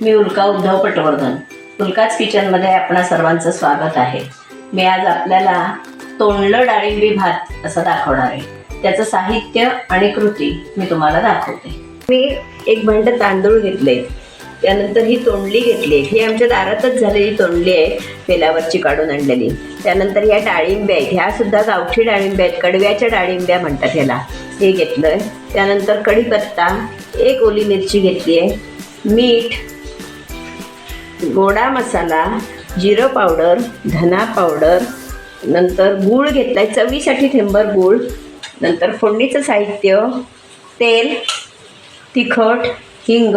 मी उल्का उद्धव पटवर्धन. उल्काच किचनमध्ये आपणा सर्वांचं स्वागत आहे. मी आज आपल्याला तोंडलं डाळिंबी भात असं दाखवणार आहे. त्याचं साहित्य आणि कृती मी तुम्हाला दाखवते. मी एक भांड तांदूळ घेतले. त्यानंतर ही तोंडली घेतली. ही आमच्या दारातच झालेली तोंडली आहे. पेलावरची काढून आणलेली. त्यानंतर ह्या डाळिंब्या आहेत. ह्या सुद्धा गावठी डाळिंब्या आहेत. कडव्याच्या डाळिंब्या म्हणतात ह्याला. हे घेतलं आहे त्यानंतर कढीपत्ता. एक ओली मिरची घेतली आहे मीठ. गोडा मसाला जिरं पावडर धना पावडर नंतर गूळ घेतलाय चवीसाठी थेंबर गूळ नंतर फोडणीचं साहित्य तेल तिखट हिंग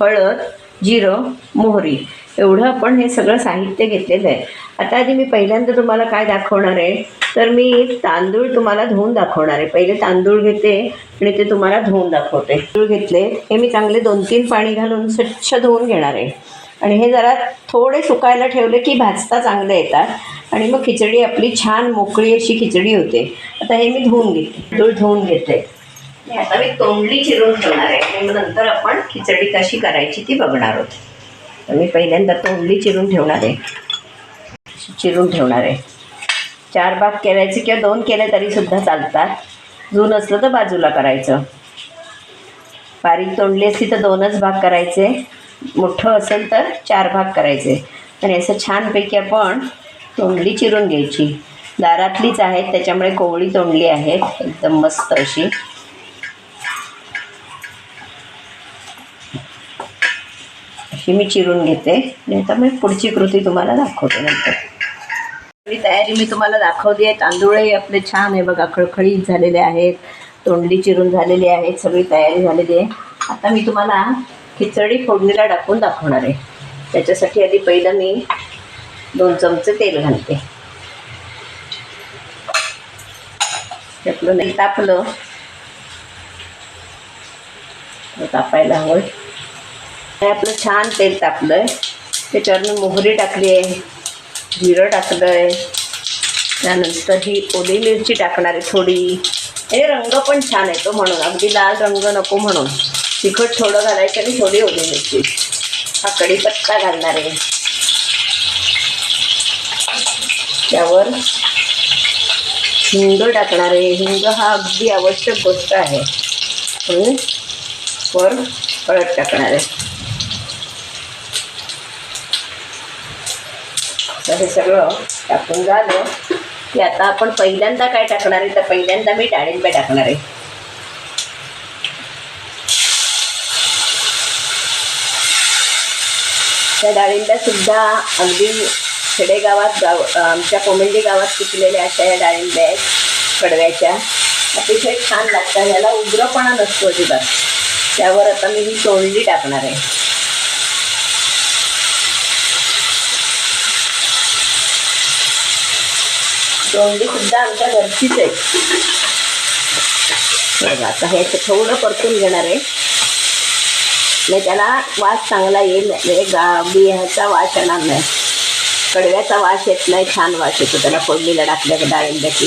हळद जिरं मोहरी. एवढं आपण हे सगळं साहित्य घेतलेलं आहे. आता आधी मी पहिल्यांदा तुम्हाला काय दाखवणार आहे तर मी तांदूळ तुम्हाला धुवून दाखवणार आहे. पहिले तांदूळ घेते आणि ते तुम्हाला धुवून दाखवते. तांदूळ घेतले हे मी चांगले दोन तीन पाणी घालून स्वच्छ धुवून घेणार आहे. आणि हे जरा थोडे सुकायला ठेवले की भाजता चांगले येतात. आणि मग खिचडी आपली छान मोकळी अशी खिचडी होते. आता हे मी धुवून घेते. धूळ धुवून घेते. आता मी तोंडली चिरून ठेवणार आहे. आणि मग नंतर आपण खिचडी कशी करायची ती बघणार आहोत. तर मी पहिल्यांदा तोंडली चिरून ठेवणार आहे. चिरून ठेवणार आहे. चार भाग केल्याचे किंवा दोन केले तरीसुद्धा चालतात. जून असलं तर बाजूला करायचं. बारीक तोंडली असली तर दोनच भाग करायचे. मोठं असेल तर चार भाग करायचे. आणि असं छानपैकी आपण तोंडली चिरून घ्यायची. दारातलीच आहेत त्याच्यामुळे कोवळी तोंडली आहेत. एकदम मस्त अशी. अशी मी चिरून घेते. आता मी पुढची कृती तुम्हाला दाखवते नंतर. सगळी तयारी मी तुम्हाला दाखवली आहे. तांदूळही आपले छान आहे बघा खळखळीत झालेले आहेत. तोंडली चिरून झालेली आहेत. सगळी तयारी झालेली आहे. आता मी तुम्हाला खिचडी फोडणीला टाकून दाखवणार आहे. त्याच्यासाठी आधी पहिलं मी दोन चमचे तेल घालते. त्यातलं नाही तापलं. तापायला हवं. हे आपलं छान तेल तापलं आहे त्याच्यावर मी मोहरी टाकली आहे. जिरं टाकलं आहे त्यानंतर ही ओली मिरची टाकणार आहे थोडी. हे रंग पण छान येतो म्हणून. अगदी लाल रंग नको म्हणून. तिखट थोडं घालायचं आणि थोडी ओली मिरची हा कढीपत्ता घालणार आहे. त्यावर हिंग टाकणार आहे. हिंग हा अगदी आवश्यक गोष्ट आहे. म्हणून वर हळद टाकणार आहे. तर हे सगळं टाकून झालं. की आता आपण पहिल्यांदा काय टाकणार आहे? तर पहिल्यांदा मी डाळिंबे टाकणार आहे. त्या डाळिंब्यासुद्धा अगदी खेडेगावात गाव आमच्या कोमेंडी गावात पिकलेल्या अशा या डाळिंब्या आहेत कडव्याच्या अतिशय छान लागतात. ह्याला उग्रपणा नसतो अजिबात. त्यावर आता मी ही तोंडली टाकणार आहे. तोंडली सुद्धा आमच्या घरचीच आहे बघा आता हे असं थोडं परतून घेणार आहे. नाही त्याला वास चांगला येईल. म्हणजे गा बियाचा वास येणार नाही. कडव्याचा वास येत नाही छान वास येतो त्याला फोडणीला टाकल्या डाळिंब्याची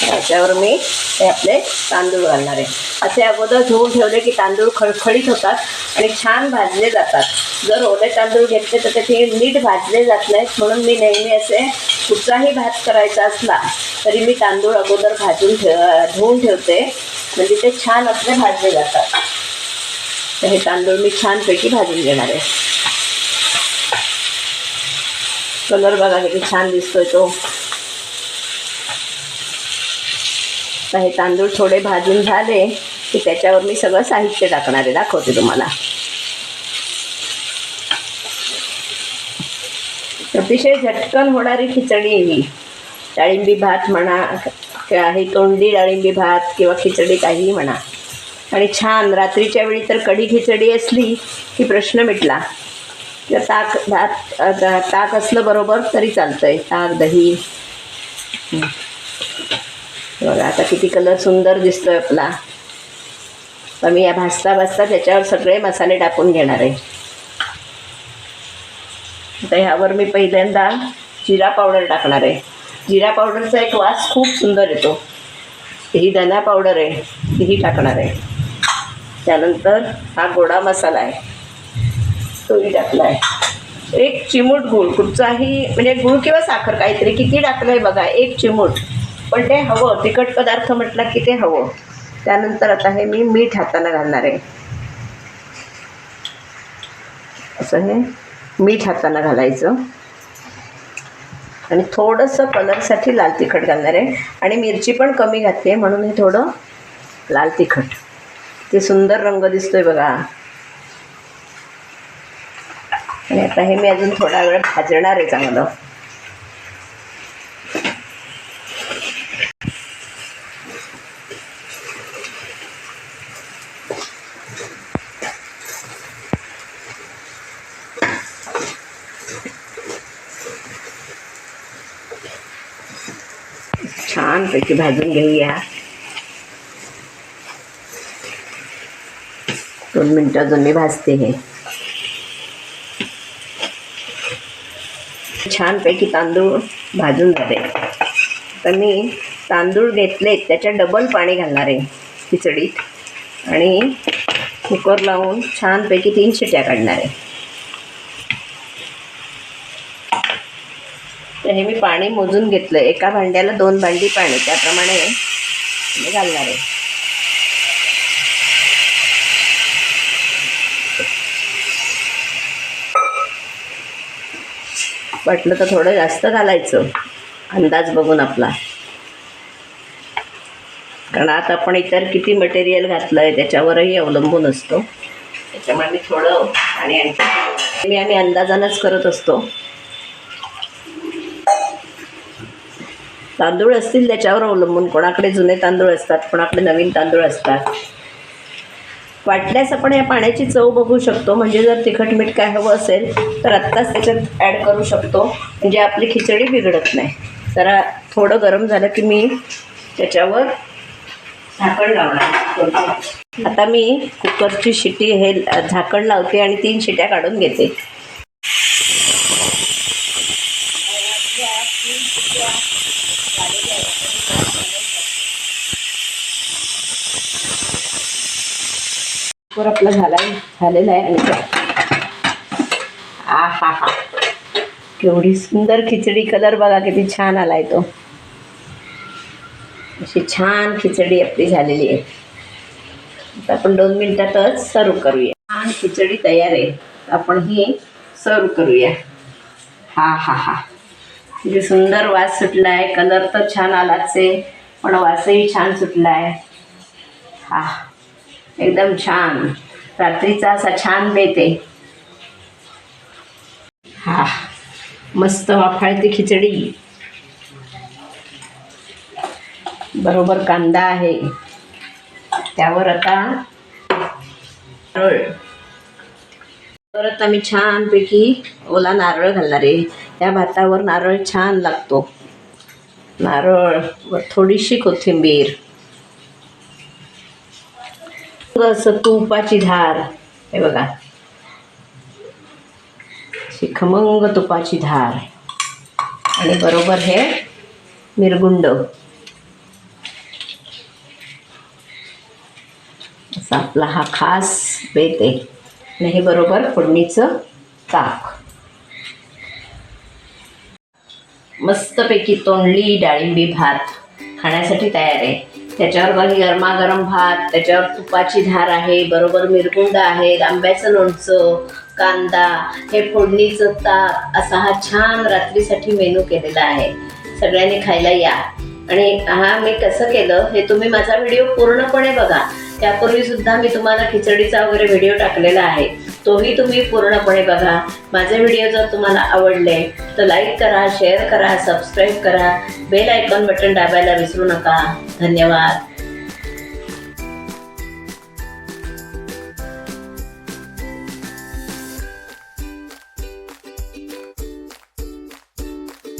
त्याच्यावर मी हे आपले तांदूळ घालणार आहे. असे अगोदर धुवून ठेवले की तांदूळ खळखळीत होतात आणि छान भाजले जातात. जर ओले तांदूळ घेतले तर ते नीट भाजले जात नाहीत. म्हणून मी नेहमी असे कुठचाही भात करायचा असला तरी मी तांदूळ अगोदर भाजून ठेव धुवून ठेवते. म्हणजे ते छान आपले भाजले जातात. तर हे तांदूळ मी छानपैकी भाजून घेणार आहे. कलर बघा किती छान दिसतोय तो. तर हे तांदूळ थोडे भाजून झाले की त्याच्यावर मी सगळं साहित्य टाकणार आहे. दाखवते तुम्हाला. अतिशय झटकन होणारी खिचडी ही. डाळिंबी भात म्हणा किंवा तोंडी डाळिंबी भात किंवा खिचडी काहीही म्हणा. आणि छान रात्रीच्या वेळी तर कढी खिचडी असली की प्रश्न मिटला. किंवा ताक भात ताक असलं बरोबर तरी चालतंय. ताक दही. बघा आता किती कलर सुंदर दिसतोय आपला. तर मी या भाजता भाजता त्याच्यावर सगळे मसाले टाकून घेणार आहे. आता ह्यावर मी पहिल्यांदा जिरा पावडर टाकणार आहे. जिरा पावडरचा एक वास खूप सुंदर येतो. ही धना पावडर आहे तीही टाकणार आहे. त्यानंतर हा गोडा मसाला आहे. तोही टाकला आहे. एक चिमूट गूळ कुठचाही म्हणजे गूळ किंवा साखर काहीतरी किती आहे बघा एक चिमूट. पण ते हवं तिखट पदार्थ म्हटला की ते हवं. त्यानंतर आता हे मी मीठ हाताला घालणार आहे. असं हे मीठ हाताला घालायचं. आणि थोडंसं कलरसाठी लाल तिखट घालणार आहे. आणि मिरची पण कमी घातली आहे म्हणून हे थोडं लाल तिखट. ते सुंदर रंग दिसतोय बघा. आणि आता हे मी अजून थोडा वेळ भाजणार आहे चांगलं. छानपैकी भाजून घेऊया. दोन मिनटं अजून मी भाजते हे. छानपैकी तांदूळ भाजून झाले. तर मी तांदूळ घेतले त्याच्यात डबल पाणी घालणार आहे खिचडीत. आणि कुकर लावून छानपैकी तीन शिट्या काढणार आहे. तर हे मी पाणी मोजून घेतलं एका भांड्याला दोन भांडी पाणी त्याप्रमाणे मी घालणार आहे. वाटलं तर थोडं जास्त घालायचं. अंदाज बघून आपला. कारण आता आपण इतर किती मटेरियल घातलं आहे त्याच्यावरही अवलंबून असतो. त्याच्यामुळे मी थोडं आणि मी आम्ही अंदाजानंच करत असतो. तांदूळ असतील त्याच्यावर अवलंबून. कोणाकडे जुने तांदूळ असतात कोणाकडे नवीन तांदूळ असतात. वाटल्यास आपण या पाण्याची चव बघू शकतो. म्हणजे जर तिखट मीठ काय हवं असेल तर आत्ताच त्याच्यात ॲड करू शकतो. म्हणजे आपली खिचडी बिघडत नाही. जरा थोडं गरम झालं की मी त्याच्यावर झाकण लावणार. आता मी कुकरची शिटी हे झाकण लावते आणि तीन शिट्या काढून घेते. वर आपला झाला झालेला आहे आणि आ हा हा. केवढी सुंदर खिचडी कलर बघा किती छान आलाय तो. अशी छान खिचडी आपली झालेली आहे. आता आपण दोन मिनिटातच सर्व करूया. छान खिचडी तयार आहे. आपण ही सर्व करूया. हा हा हा. किती सुंदर वास सुटला आहे कलर तर छान आलाच आहे पण वासही छान सुटला आहे हा. एकदम छान. रात्रीचा असा छान बेत हा मस्त वाफाळती खिचडी. बरोबर कांदा आहे. त्यावर आता नारळ. परत आम्ही छानपैकी ओला नारळ घालणार आहे. त्या भातावर नारळ छान लागतो. नारळ व थोडीशी कोथिंबीर. असं तुपाची धार. हे बघा. अशी खमंग तुपाची धार. आणि बरोबर हे मिरगुंड. असा आपला हा खास बेत आहे. आणि हे बरोबर फोडणीचं ताक. मस्तपैकी तोंडली डाळिंबी भात खाण्यासाठी तयार आहे. त्याच्यावर बघा गरमागरम भात त्याच्यावर तुपाची धार आहे बरोबर मिरगुंड आहे आंब्याचं लोणचं कांदा हे फोडणीचं ताप असा हा छान रात्रीसाठी मेनू केलेला आहे. सगळ्यांनी खायला या. आणि हा मी कसं केलं हे तुम्ही माझा व्हिडिओ पूर्णपणे बघा. त्यापूर्वी सुद्धा मी तुम्हाला खिचडीचा वगैरे व्हिडिओ टाकलेला आहे. तोही तुम्ही पूर्णपणे बघा. माझे व्हिडिओ जर तुम्हाला आवडले तर लाईक करा शेअर करा सबस्क्राईब करा. बेल आयकॉन बटन दाबायला विसरू नका. धन्यवाद.